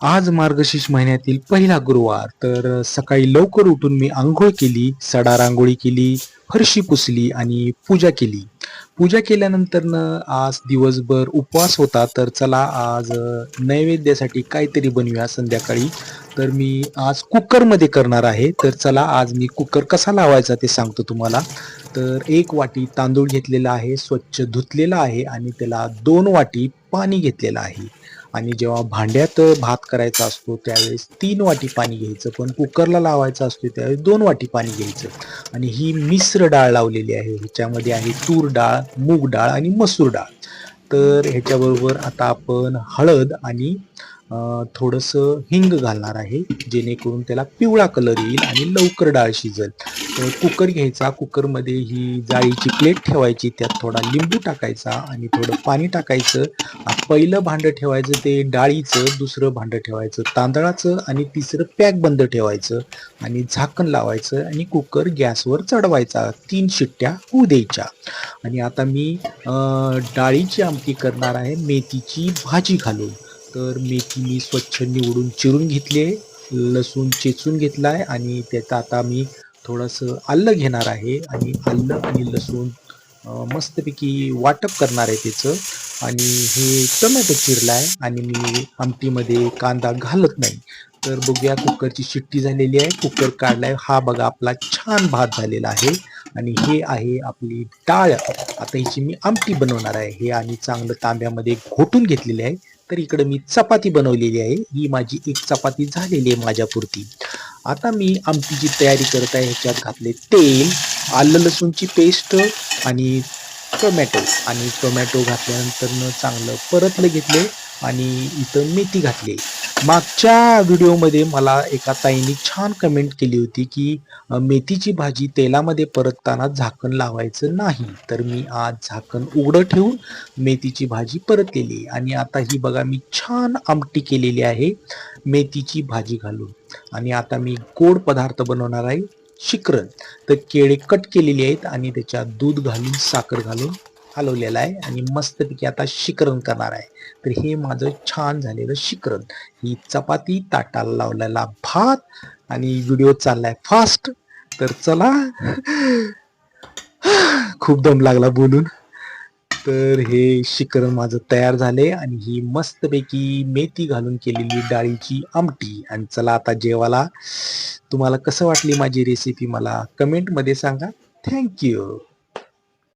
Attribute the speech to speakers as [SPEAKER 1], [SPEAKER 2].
[SPEAKER 1] आज मार्गशीर्ष महिन्यातील पहिला गुरुवार तर सकाळी लवकर उठून मी आंघोळ केली सडा रांगोळी केली फरशी पुसली आणि पूजा केली. पूजा केल्यानंतरनं आज दिवसभर उपवास होता तर चला आज नैवेद्यासाठी काहीतरी बनवूया संध्याकाळी. तर मी आज कुकरमध्ये करणार आहे तर चला आज मी कुकर कसा लावायचा ते सांगतो तुम्हाला. तर एक वाटी तांदूळ घेतलेला आहे स्वच्छ धुतलेला आहे आणि त्याला दोन वाटी पाणी घेतलेलं आहे. आणि जेव्हा भांड्यात भात करायचा असतो त्यावेळेस तीन वाटी पाणी घ्यायचं पण कुकरला लावायचं असतो त्यावेळेस दोन वाटी पाणी घ्यायचं. आणि ही मिश्र डाळ लावलेली आहे ह्याच्यामध्ये आहे तूर डाळ मूग डाळ आणि मसूर डाळ. तर ह्याच्याबरोबर आता आपण हळद आणि थोडंसं हिंग घालणार आहे जेणेकरून त्याला पिवळा कलर येईल आणि लवकर डाळ शिजेल. कुकर घ्यायचा. कुकरमध्ये ही जाळीची प्लेट ठेवायची. त्यात थोडा लिंबू टाकायचा आणि थोडं पाणी टाकायचं. पहिलं भांडं ठेवायचं ते डाळीचं दुसरं भांडं ठेवायचं तांदळाचं आणि तिसरं पॅक बंद ठेवायचं आणि झाकण लावायचं आणि कुकर गॅसवर चढवायचा. तीन शिट्ट्या होऊ द्यायच्या. आणि आता मी डाळीची आमटी करणार आहे. मेथीची भाजी घालून. तर मेथी मी स्वच्छ निवडून चिरून घेतली आहे. लसूण चेचून घेतला आहे आणि त्यात आता मी थोडंसं आल्लं घेणार आहे आणि आल्लं आणि लसूण मस्तपैकी वाटप करणार आहे त्याचं आणि हे टोमॅटो चिरला आहे आणि मी आमटीमध्ये कांदा घालत नाही. तर बघूया कुकरची शिट्टी झालेली आहे. कुकर काढलाय. हा बघा आपला छान भात झालेला आहे. आणि हे आहे आपली डाळ. आता हिची मी आमटी बनवणार आहे. हे आणि चांगलं तांब्यामध्ये घोटून घेतलेले आहे. तर इकडे मी चपाती बनवलेली आहे. ही माझी एक चपाती झालेली आहे माझ्यापुरती. आता मी आमटीची तयारी करत आहे ह्याच्यात घातले तेल आलं लसूणची पेस्ट आणि टोमॅटो. आणि टोमॅटो घातल्यानंतर चांगलं परतलं घेतले आणि इथं मेथी घातली. मागच्या व्हिडिओमध्ये मला एका ताईने छान कमेंट केली होती की मेथीची भाजी तेलामध्ये परतताना झाकण लावायचं नाही. तर मी आज झाकण उघडं ठेवून मेथीची भाजी परतलेली आणि आता ही बघा मी छान आमटी केलेली आहे. मेथीची भाजी घालून. आणि आता मी गोड पदार्थ बनवणार आहे शिकरण तर केळे कट केलेली आहेत आणि त्याच्यात दूध घालून साखर घालून हलवलेलं आहे आणि मस्तपैकी आता शिकरण करणार आहे. तर हे माझं छान झालेलं शिकरण ही चपाती ताटाला लावलेला भात आणि व्हिडिओ चाललाय फास्ट. तर चला. खूप दम लागला बोलून. तर हे शिखर माझं तयार झाले आणि ही मस्तपैकी मेथी घालून केलेली डाळीची आमटी. आणि चला आता जेवाला तुम्हाला कसं वाटली माझी रेसिपी मला कमेंटमध्ये सांगा. थँक्यू